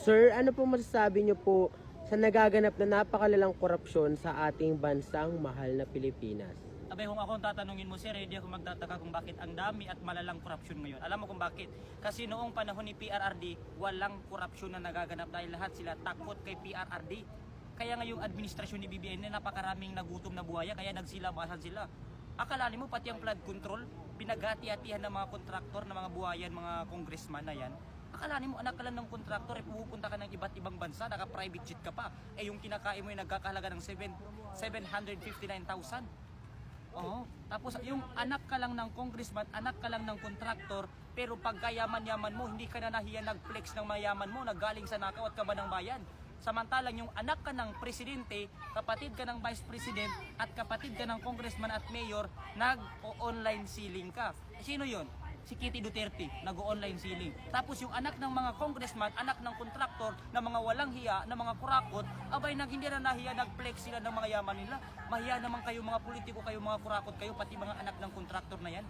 Sir, ano po masasabi niyo po sa nagaganap na napakalalang korupsyon sa ating bansang mahal na Pilipinas? Abay, kung ako ang tatanungin mo, sir, hindi ako magtataka kung bakit ang dami at malalang korupsyon ngayon. Alam mo kung bakit? Kasi noong panahon ni PRRD, walang korupsyon na nagaganap dahil lahat sila takot kay PRRD. Kaya ngayong administrasyon ni BBM na napakaraming nagutom na buhaya, kaya nagsilabasan sila. Akalanin mo, pati ang flood control, pinagati-atihan ng mga kontraktor, ng mga buhayan, mga congressman na yan. Akalanin mo, anak ka lang ng kontraktor, eh, pupunta ka ng iba't ibang bansa, naka-private jet ka pa. Eh, yung kinakain mo yung nagkakahalaga ng 7, 759,000. Oo. Tapos yung anak ka lang ng congressman, anak ka lang ng kontraktor, pero pagkayaman-yaman mo, hindi ka na nahiya nag-flex ng mayaman mo, naggaling sa nakaw at kaban ng bayan. Samantalang yung anak ka ng presidente, kapatid ka ng vice president, at kapatid ka ng congressman at mayor, nag-online ceiling ka. Eh, Sino yon? Si Kitty Duterte, nag-online ceiling. Tapos yung anak ng mga congressman, anak ng kontraktor, na mga walang hiya, na mga kurakot, abay nang hindi na nahiya, nag-flex sila ng mga yaman nila. Mahiya naman kayo mga politiko, kayo mga kurakot kayo, pati mga anak ng kontraktor na yan.